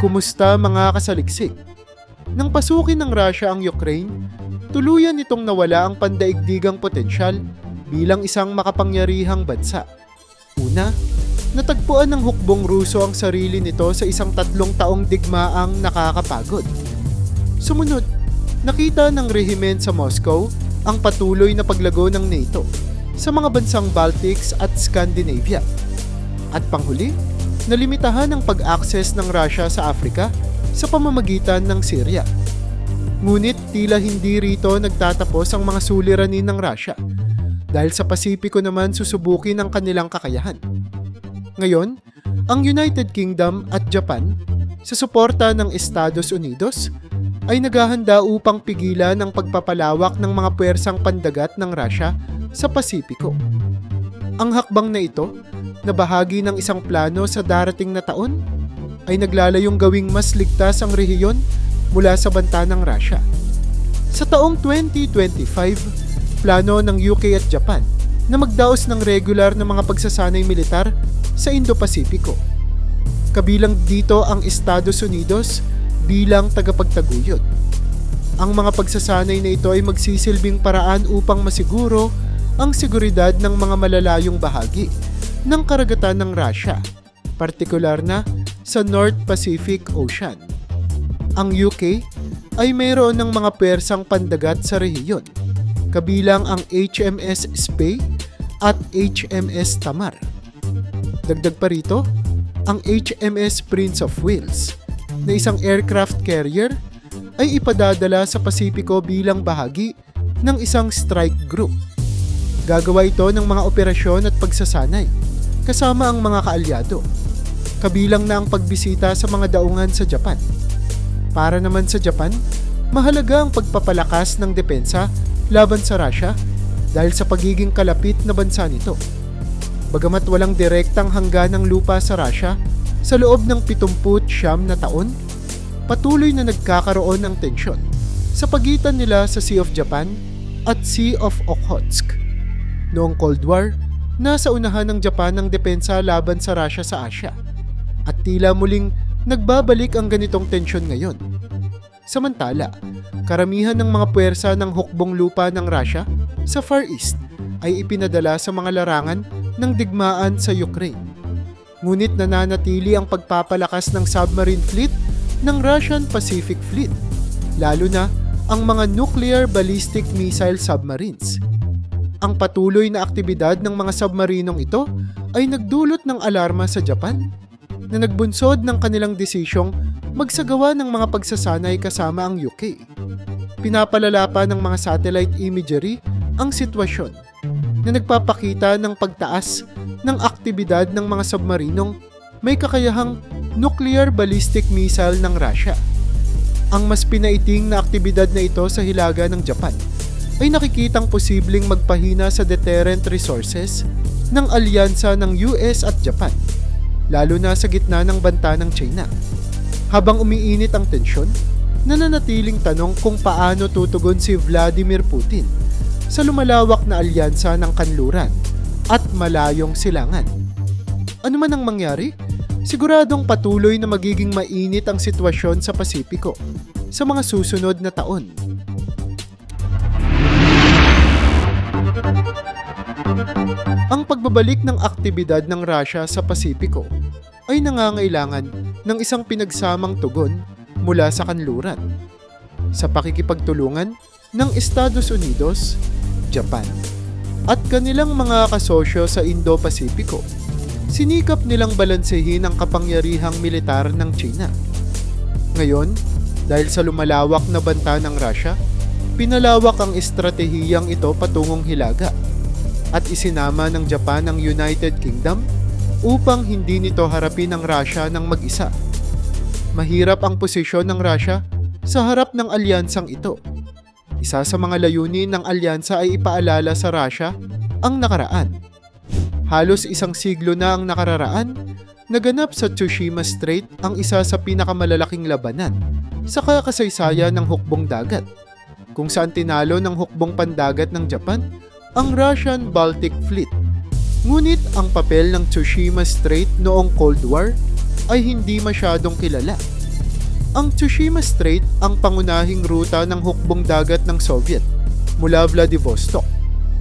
Kumusta mga kasaliksik? Nang pasukin ng Russia ang Ukraine, tuluyan itong nawala ang pandaigdigang potensyal bilang isang makapangyarihang bansa. Una, natagpuan ng hukbong Ruso ang sarili nito sa isang tatlong taong digmaang nakakapagod. Sumunod, nakita ng rehimen sa Moscow ang patuloy na paglago ng NATO sa mga bansang Baltics at Scandinavia. At panghuli, nalimitahan ang pag-access ng Russia sa Africa sa pamamagitan ng Syria. Ngunit tila hindi rito nagtatapos ang mga suliranin ng Russia dahil sa Pasipiko naman susubukin ang kanilang kakayahan. Ngayon, ang United Kingdom at Japan sa suporta ng Estados Unidos ay naghahanda upang pigilan ang pagpapalawak ng mga puwersang pandagat ng Russia sa Pasipiko. Ang hakbang na ito, na bahagi ng isang plano sa darating na taon, ay naglalayong gawing mas ligtas ang rehiyon mula sa banta ng Russia. Sa taong 2025, plano ng UK at Japan na magdaos ng regular na mga pagsasanay militar sa Indo-Pasipiko. Kabilang dito ang Estados Unidos bilang tagapagtaguyod. Ang mga pagsasanay na ito ay magsisilbing paraan upang masiguro ang seguridad ng mga malalayong bahagi ng karagatan ng Russia, partikular na sa North Pacific Ocean. Ang UK ay mayroon ng mga pwersang pandagat sa rehiyon, kabilang ang HMS Spey at HMS Tamar. Dagdag pa rito, ang HMS Prince of Wales na isang aircraft carrier ay ipadadala sa Pasipiko bilang bahagi ng isang strike group. Gagawa ito ng mga operasyon at pagsasanay kasama ang mga kaalyado. Kabilang na ang pagbisita sa mga daungan sa Japan. Para naman sa Japan, mahalaga ang pagpapalakas ng depensa laban sa Russia dahil sa pagiging kalapit na bansa nito. Bagamat walang direktang hanggan ng lupa sa Russia, sa loob ng 70 siyam na taon, patuloy na nagkakaroon ng tensyon sa pagitan nila sa Sea of Japan at Sea of Okhotsk. Noong Cold War, nasa unahan ng Japan ang depensa laban sa Russia sa Asia. At tila muling nagbabalik ang ganitong tensyon ngayon. Samantala, karamihan ng mga puwersa ng hukbong lupa ng Russia sa Far East ay ipinadala sa mga larangan ng digmaan sa Ukraine. Ngunit nananatili ang pagpapalakas ng submarine fleet ng Russian Pacific Fleet, lalo na ang mga nuclear ballistic missile submarines. Ang patuloy na aktibidad ng mga submarinong ito ay nagdulot ng alarma sa Japan na nagbunsod ng kanilang desisyong magsagawa ng mga pagsasanay kasama ang UK. Pinapalala pa ng mga satellite imagery ang sitwasyon na nagpapakita ng pagtaas ng aktibidad ng mga submarinong may kakayahang nuclear ballistic missile ng Russia. Ang mas pinaiting na aktibidad na ito sa hilaga ng Japan ay nakikitang posibleng magpahina sa deterrent resources ng alyansa ng US at Japan, lalo na sa gitna ng banta ng China. Habang umiinit ang tensyon, nananatiling tanong kung paano tutugon si Vladimir Putin sa lumalawak na alyansa ng kanluran at malayong silangan. Ano man ang mangyari, siguradong patuloy na magiging mainit ang sitwasyon sa Pasipiko sa mga susunod na taon. Pagbabalik ng aktibidad ng Russia sa Pasipiko ay nangangailangan ng isang pinagsamang tugon mula sa kanluran sa pakikipagtulungan ng Estados Unidos, Japan, at kanilang mga kasosyo sa Indo-Pasipiko. Sinikap nilang balansehin ang kapangyarihang militar ng China. Ngayon, dahil sa lumalawak na banta ng Russia, pinalawak ang estratehiyang ito patungong Hilaga at isinama ng Japan ang United Kingdom upang hindi nito harapin ang Russia ng mag-isa. Mahirap ang posisyon ng Russia sa harap ng alyansang ito. Isa sa mga layunin ng alyansa ay ipaalala sa Russia ang nakaraan. Halos isang siglo na ang nakararaan, naganap sa Tsushima Strait ang isa sa pinakamalalaking labanan sa kakasaysayan ng hukbong dagat, kung saan tinalo ng hukbong pandagat ng Japan ang Russian Baltic Fleet Ngunit ang papel ng Tsushima Strait noong Cold War ay hindi masyadong kilala. Ang Tsushima Strait ang pangunahing ruta ng hukbong dagat ng Soviet mula Vladivostok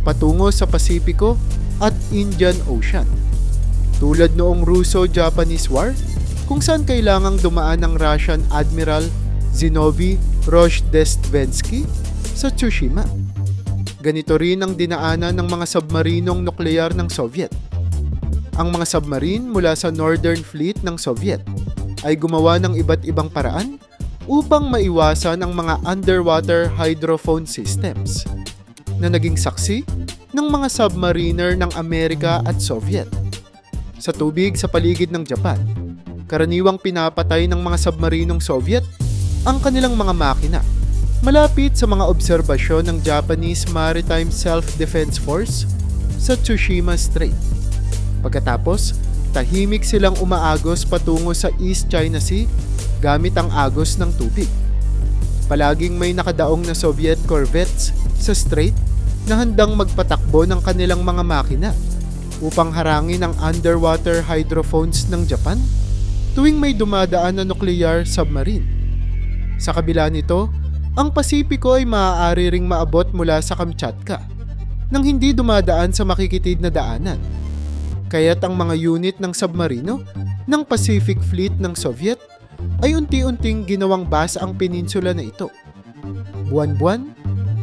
patungo sa Pasipiko at Indian Ocean. Tulad noong Russo-Japanese War, kung saan kailangang dumaan ng Russian Admiral Zinovy Rozhdestvensky sa Tsushima. Ganito rin ang dinaanan ng mga submarinong nuklear ng Soviet. Ang mga submarine mula sa Northern Fleet ng Soviet ay gumawa ng iba't ibang paraan upang maiwasan ang mga underwater hydrophone systems na naging saksi ng mga submariner ng Amerika at Soviet. Sa tubig sa paligid ng Japan, karaniwang pinapatay ng mga submarinong Soviet ang kanilang mga makina malapit sa mga obserbasyon ng Japanese Maritime Self-Defense Force sa Tsushima Strait. Pagkatapos, tahimik silang umaagos patungo sa East China Sea gamit ang agos ng tubig. Palaging may nakadaong na Soviet corvettes sa strait na handang magpatakbo ng kanilang mga makina upang harangin ang underwater hydrophones ng Japan tuwing may dumadaan na nuclear submarine. Sa kabila nito, ang Pasipiko ay maaari ring maabot mula sa Kamchatka nang hindi dumadaan sa makikitid na daanan. Kaya't ang mga unit ng submarino ng Pacific Fleet ng Soviet ay unti-unting ginawang base ang peninsula na ito. Buwan-buwan,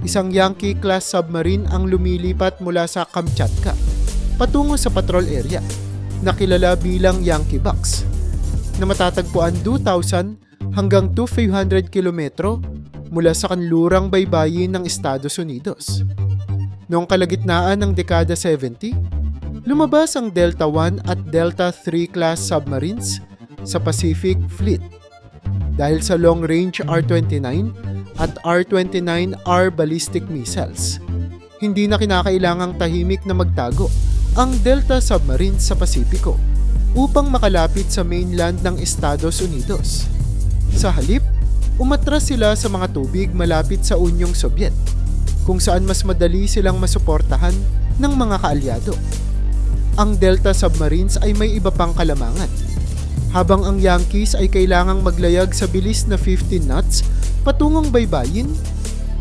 isang Yankee-class submarine ang lumilipat mula sa Kamchatka patungo sa patrol area na kilala bilang Yankee Box na matatagpuan 2,000 hanggang 2,500 kilometro mula sa kanlurang baybayin ng Estados Unidos. Noong kalagitnaan ng dekada 70, lumabas ang Delta 1 at Delta 3 class submarines sa Pacific Fleet. Dahil sa long-range R-29 at R-29R ballistic missiles, hindi na kinakailangang tahimik na magtago ang Delta submarines sa Pasipiko upang makalapit sa mainland ng Estados Unidos. Sa halip, umatras sila sa mga tubig malapit sa Unyong Sobyet, kung saan mas madali silang masuportahan ng mga kaalyado. Ang Delta submarines ay may iba pang kalamangan. Habang ang Yankees ay kailangang maglayag sa bilis na 15 knots patungong baybayin,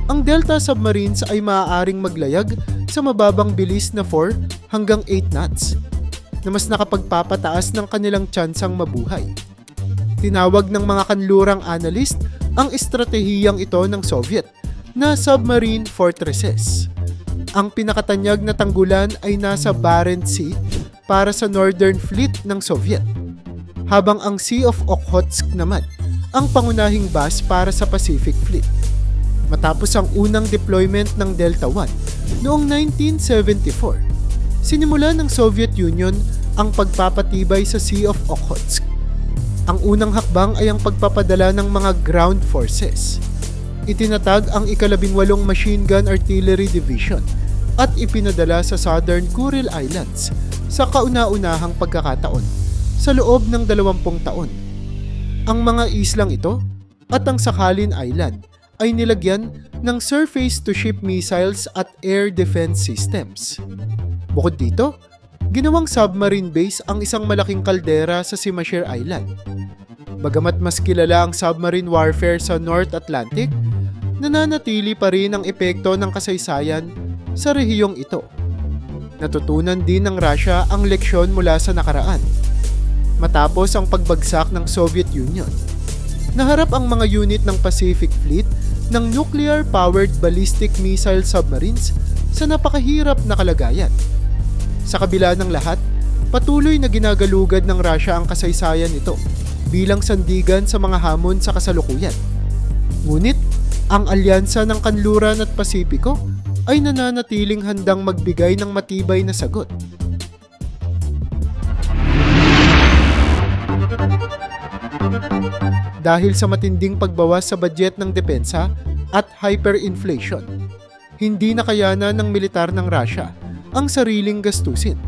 ang Delta submarines ay maaaring maglayag sa mababang bilis na 4 hanggang 8 knots na mas nakapagpapataas ng kanilang tsansang mabuhay. Tinawag ng mga kanlurang analyst ang estratehiyang ito ng Soviet na submarine fortresses. Ang pinakatanyag na tanggulan ay nasa Barents Sea para sa Northern Fleet ng Soviet, habang ang Sea of Okhotsk naman ang pangunahing base para sa Pacific Fleet. Matapos ang unang deployment ng Delta 1 noong 1974, sinimula ng Soviet Union ang pagpapatibay sa Sea of Okhotsk ang unang hakbang ay ang pagpapadala ng mga ground forces. Itinatag ang ikalabing walong Machine Gun Artillery Division at ipinadala sa Southern Kuril Islands sa kauna-unahang pagkakataon sa loob ng dalawampung taon. Ang mga islang ito at ang Sakhalin Island ay nilagyan ng surface-to-ship missiles at air defense systems. Bukod dito, ginawang submarine base ang isang malaking kaldera sa Simashare Island. Bagamat mas kilala ang submarine warfare sa North Atlantic, nananatili pa rin ang epekto ng kasaysayan sa rehiyong ito. Natutunan din ng Russia ang leksyon mula sa nakaraan. Matapos ang pagbagsak ng Soviet Union, naharap ang mga unit ng Pacific Fleet ng nuclear-powered ballistic missile submarines sa napakahirap na kalagayan sa kabila ng lahat, patuloy na ginagalugad ng Russia ang kasaysayan nito bilang sandigan sa mga hamon sa kasalukuyan. Ngunit, ang alyansa ng Kanluran at Pasipiko ay nananatiling handang magbigay ng matibay na sagot. Dahil sa matinding pagbawas sa budget ng depensa at hyperinflation, hindi na kayanan ng militar ng Russia ang sariling gastusin.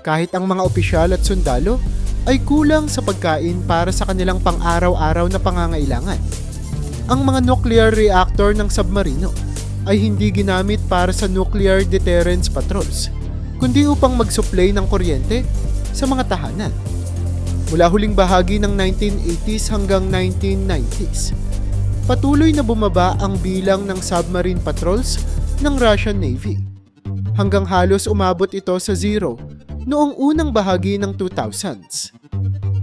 Kahit ang mga opisyal at sundalo ay kulang sa pagkain para sa kanilang pang-araw-araw na pangangailangan. Ang mga nuclear reactor ng submarino ay hindi ginamit para sa nuclear deterrence patrols, kundi upang mag-supply ng kuryente sa mga tahanan. Mula huling bahagi ng 1980s hanggang 1990s, patuloy na bumaba ang bilang ng submarine patrols ng Russian Navy. Hanggang halos umabot ito sa zero noong unang bahagi ng 2000s.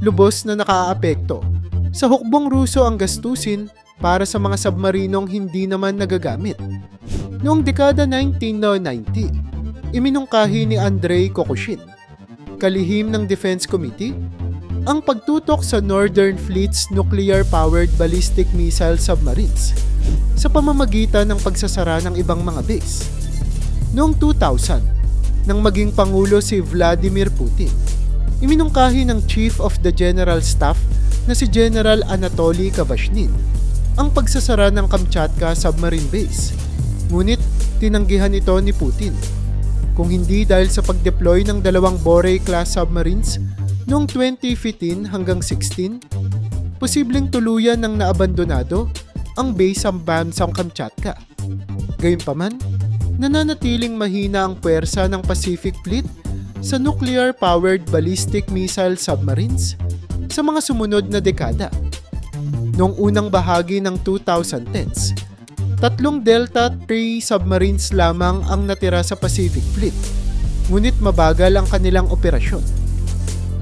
Lubos na nakaaapekto sa hukbong Ruso ang gastusin para sa mga submarinong hindi naman nagagamit. Noong dekada 1990, iminungkahi ni Andrei Kokushin, kalihim ng Defense Committee, ang pagtutok sa Northern Fleet's nuclear-powered ballistic missile submarines sa pamamagitan ng pagsasara ng ibang mga base. Noong 2000, nang maging Pangulo si Vladimir Putin, iminungkahi ng Chief of the General Staff na si General Anatoly Kavashnin ang pagsasara ng Kamchatka Submarine Base. Ngunit tinanggihan ito ni Putin. Kung hindi dahil sa pag-deploy ng dalawang Borei-class submarines noong 2015 hanggang 16, posibleng tuluyan ng naabandonado ang base sa bansang Kamchatka. Gayunpaman, nananatiling mahina ang puwersa ng Pacific Fleet sa nuclear-powered ballistic missile submarines sa mga sumunod na dekada. Noong unang bahagi ng 2010s, tatlong Delta III submarines lamang ang natira sa Pacific Fleet, ngunit mabagal ang kanilang operasyon.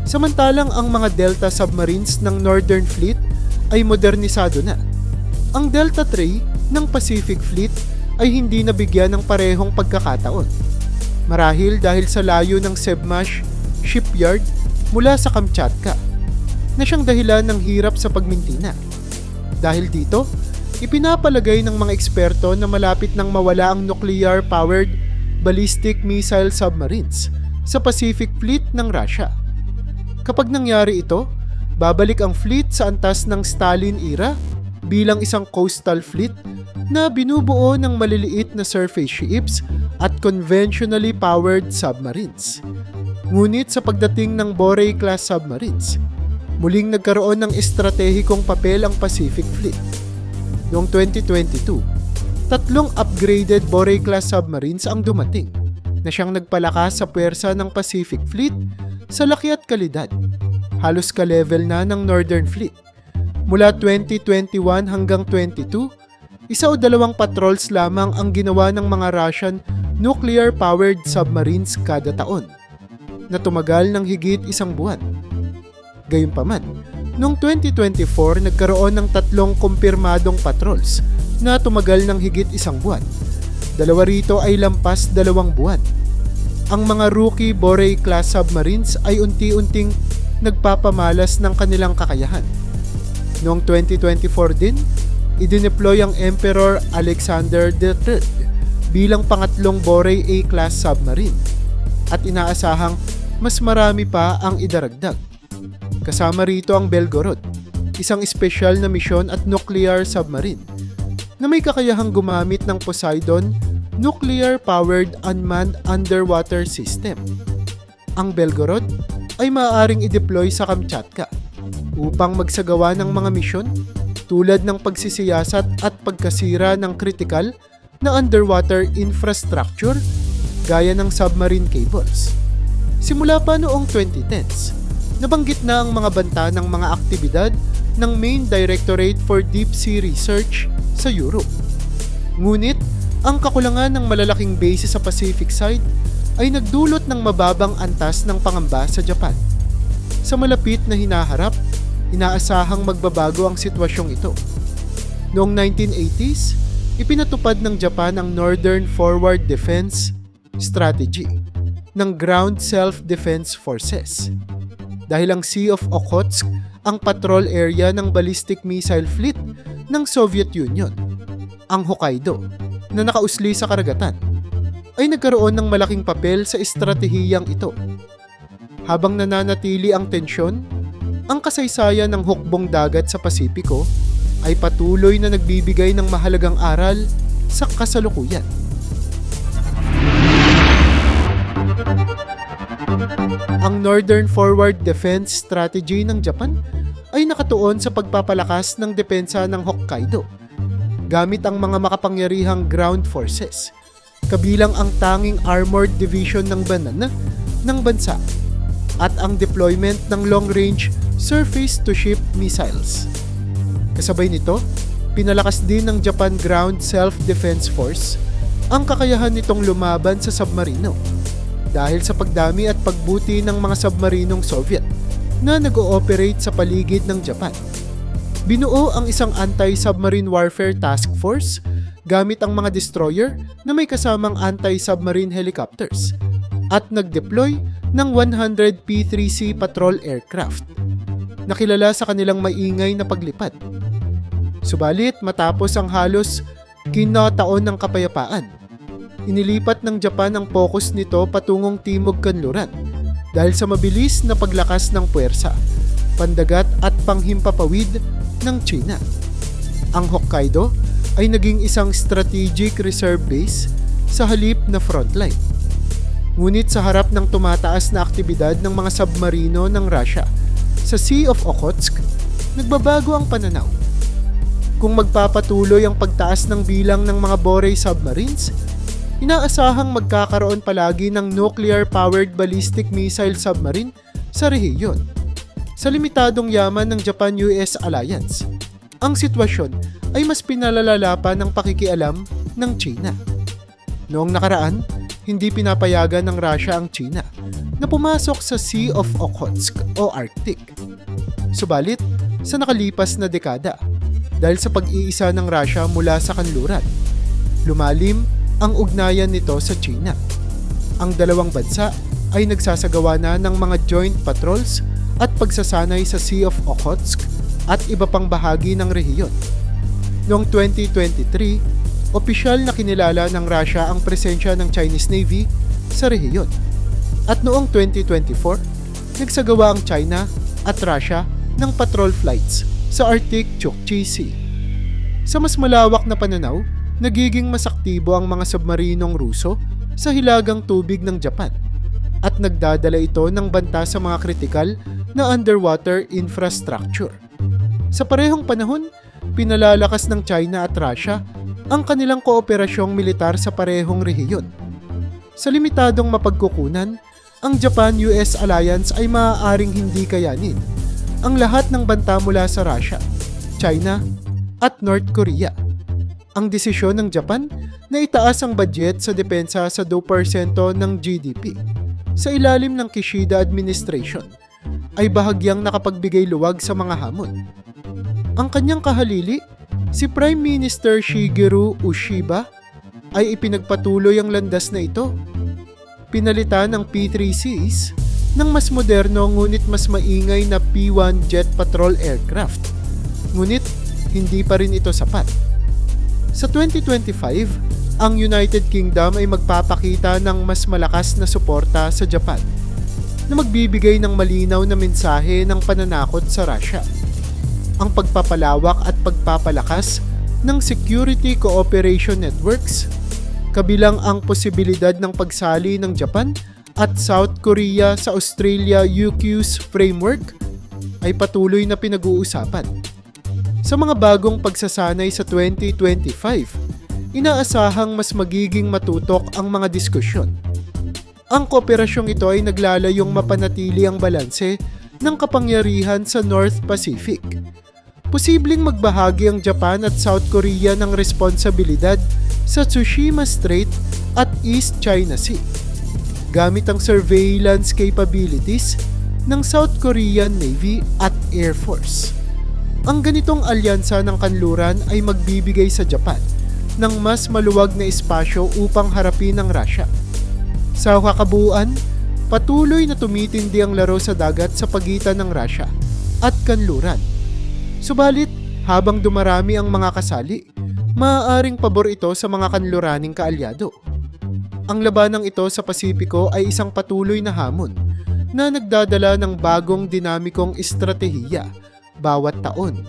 Samantalang ang mga Delta submarines ng Northern Fleet ay modernisado na. Ang Delta III ng Pacific Fleet ay hindi nabigyan ng parehong pagkakataon. Marahil dahil sa layo ng Sebmash shipyard mula sa Kamchatka na siyang dahilan ng hirap sa pagmintina. Dahil dito, ipinapalagay ng mga eksperto na malapit nang mawala ang nuclear-powered ballistic missile submarines sa Pacific Fleet ng Russia. Kapag nangyari ito, babalik ang fleet sa antas ng Stalin era bilang isang coastal fleet na binubuo ng maliliit na surface ships at conventionally powered submarines. Ngunit sa pagdating ng Borei-class submarines, muling nagkaroon ng estratehikong papel ang Pacific Fleet. Noong 2022, tatlong upgraded Borei-class submarines ang dumating na siyang nagpalakas sa puwersa ng Pacific Fleet sa laki at kalidad. Halos ka-level na ng Northern Fleet. Mula 2021 hanggang 22, isa o dalawang patrols lamang ang ginawa ng mga Russian nuclear-powered submarines kada taon na tumagal ng higit isang buwan. Gayunpaman, noong 2024 nagkaroon ng tatlong kumpirmadong patrols na tumagal ng higit isang buwan. Dalawa rito ay lampas dalawang buwan. Ang mga rookie Borei-class submarines ay unti-unting nagpapamalas ng kanilang kakayahan. Noong 2024 din, idineploy ang Emperor Alexander III bilang pangatlong Borei A-class submarine at inaasahang mas marami pa ang idaragdag. Kasama rito ang Belgorod, isang espesyal na misyon at nuclear submarine na may kakayahang gumamit ng Poseidon nuclear-powered unmanned underwater system. Ang Belgorod ay maaaring i-deploy sa Kamchatka upang magsagawa ng mga misyon tulad ng pagsisiyasat at pagkasira ng kritikal na underwater infrastructure gaya ng submarine cables. Simula pa noong 2010s, nabanggit na ang mga banta ng mga aktibidad ng Main Directorate for Deep Sea Research sa Europe. Ngunit, ang kakulangan ng malalaking base sa Pacific side ay nagdulot ng mababang antas ng pangamba sa Japan. Sa malapit na hinaharap, inaasahang magbabago ang sitwasyong ito. Noong 1980s, ipinatupad ng Japan ang Northern Forward Defense Strategy ng Ground Self-Defense Forces. Dahil ang Sea of Okhotsk ang patrol area ng ballistic missile fleet ng Soviet Union. Ang Hokkaido, na nakausli sa karagatan, ay nagkaroon ng malaking papel sa estratehiyang ito. Habang nananatili ang tensyon, ang kasaysayan ng hukbong dagat sa Pasipiko ay patuloy na nagbibigay ng mahalagang aral sa kasalukuyan. Ang Northern Forward Defense Strategy ng Japan ay nakatuon sa pagpapalakas ng depensa ng Hokkaido gamit ang mga makapangyarihang ground forces kabilang ang tanging armored division ng banana ng bansa at ang deployment ng long-range surface-to-ship missiles. Kasabay nito, pinalakas din ng Japan Ground Self-Defense Force ang kakayahan nitong lumaban sa submarino dahil sa pagdami at pagbuti ng mga submarinong Soviet na nag-ooperate sa paligid ng Japan. Binuo ang isang anti-submarine warfare task force gamit ang mga destroyer na may kasamang anti-submarine helicopters at nag-deploy ng 100 P-3C patrol aircraft. Nakilala sa kanilang maingay na paglipad. Subalit matapos ang halos kinataon ng kapayapaan, inilipat ng Japan ang focus nito patungong Timog Kanluran dahil sa mabilis na paglakas ng puwersa, pandagat at panghimpapawid ng China. Ang Hokkaido ay naging isang strategic reserve base sa halip na frontline. Ngunit sa harap ng tumataas na aktibidad ng mga submarino ng Russia sa Sea of Okhotsk, nagbabago ang pananaw. Kung magpapatuloy ang pagtaas ng bilang ng mga Borei submarines, inaasahang magkakaroon palagi ng nuclear-powered ballistic missile submarine sa rehiyon. Sa limitadong yaman ng Japan-US alliance, ang sitwasyon ay mas pinalalala pa ng pakikialam ng China. Noong nakaraan, hindi pinapayagan ng Russia ang China na pumasok sa Sea of Okhotsk o Arctic. Subalit, sa nakalipas na dekada, dahil sa pag-iisa ng Russia mula sa kanluran, lumalim ang ugnayan nito sa China. Ang dalawang bansa ay nagsasagawa na ng mga joint patrols at pagsasanay sa Sea of Okhotsk at iba pang bahagi ng rehiyon. Noong 2023, opisyal na kinilala ng Russia ang presensya ng Chinese Navy sa rehiyon. At noong 2024, nagsagawa ang China at Russia ng patrol flights sa Arctic Chukchi Sea. Sa mas malawak na pananaw, nagiging mas aktibo ang mga submarinong Ruso sa hilagang tubig ng Japan at nagdadala ito ng banta sa mga kritikal na underwater infrastructure. Sa parehong panahon, pinalalakas ng China at Russia ang kanilang kooperasyong militar sa parehong rehiyon. Sa limitadong mapagkukunan, ang Japan-US alliance ay maaaring hindi kayanin ang lahat ng banta mula sa Russia, China, at North Korea. Ang desisyon ng Japan na itaas ang budget sa depensa sa 2% ng GDP sa ilalim ng Kishida administration ay bahagyang nakapagbigay luwag sa mga hamon. Ang kanyang kahalili, si Prime Minister Shigeru Ushiba, ay ipinagpatuloy ang landas na ito. Pinalitan ng P-3Cs ng mas moderno ngunit mas maingay na P-1 jet patrol aircraft. Ngunit hindi pa rin ito sapat. Sa 2025, ang United Kingdom ay magpapakita ng mas malakas na suporta sa Japan na magbibigay ng malinaw na mensahe ng pananakot sa Russia. Ang pagpapalawak at pagpapalakas ng security cooperation networks, kabilang ang posibilidad ng pagsali ng Japan at South Korea sa Australia UQ's framework ay patuloy na pinag-uusapan. Sa mga bagong pagsasanay sa 2025, inaasahang mas magiging matutok ang mga diskusyon. Ang kooperasyong ito ay naglalayong mapanatili ang balanse ng kapangyarihan sa North Pacific. Posibleng magbahagi ang Japan at South Korea ng responsibilidad sa Tsushima Strait at East China Sea gamit ang surveillance capabilities ng South Korean Navy at Air Force. Ang ganitong alyansa ng kanluran ay magbibigay sa Japan ng mas maluwag na espasyo upang harapin ang Russia. Sa kakabuuan, patuloy na tumitindi ang laro sa dagat sa pagitan ng Russia at kanluran. Subalit, habang dumarami ang mga kasali, maaaring pabor ito sa mga kanluraning kaalyado. Ang labanang ito sa Pasipiko ay isang patuloy na hamon na nagdadala ng bagong dinamikong estratehiya bawat taon